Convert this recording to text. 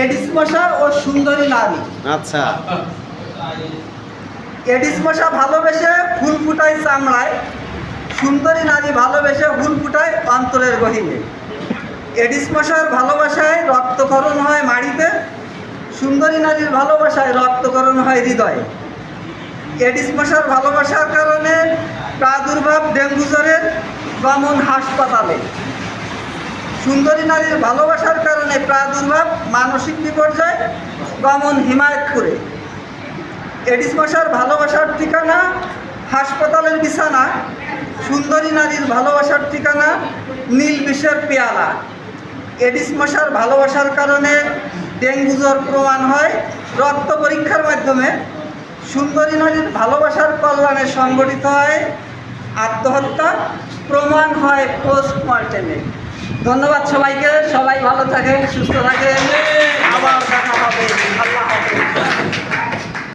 Aedes মশা ও সুন্দরী নারী। আচ্ছা। এডিস মশা ভালোবেসে ফুল ফুটায় চামড়ায় সুন্দরী নারী ভালোবেসে ফুল ফুটায় অন্তরের গহিনে। এডিস মশার ভালোবাসায় রক্তকরণ হয় মাড়িতে সুন্দরী নারীর ভালোবাসায় রক্তকরণ হয় হৃদয়ে। এডিস মশার ভালোবাসার কারণে প্রাদুর্ভাব ডেঙ্গু জ্বরের গমন হাসপাতালে। সুন্দরী নারীর ভালোবাসার কারণে প্রাদুর্ভাব, মানসিক বিপর্যয়, গমন হিমায়তপুরে। এডিস মশার ভালোবাসার ঠিকানা, হাসপাতালের বিছানা, সুন্দরী নারীর ভালোবাসার ঠিকানা, নীল বিষের পেয়ালা। এডিস মশার ভালোবাসার কারণে ডেঙ্গু জ্বর প্রমাণ হয় রক্ত পরীক্ষার মাধ্যমে। সুন্দরী নারীর ভালোবাসার কল্যাণে সংগঠিত হয় আত্মহত্যা, প্রমাণ হয় পোস্টমর্টেমে। ধন্যবাদ সবাইকে। সবাই ভালো থাকেন সুস্থ থাকেন।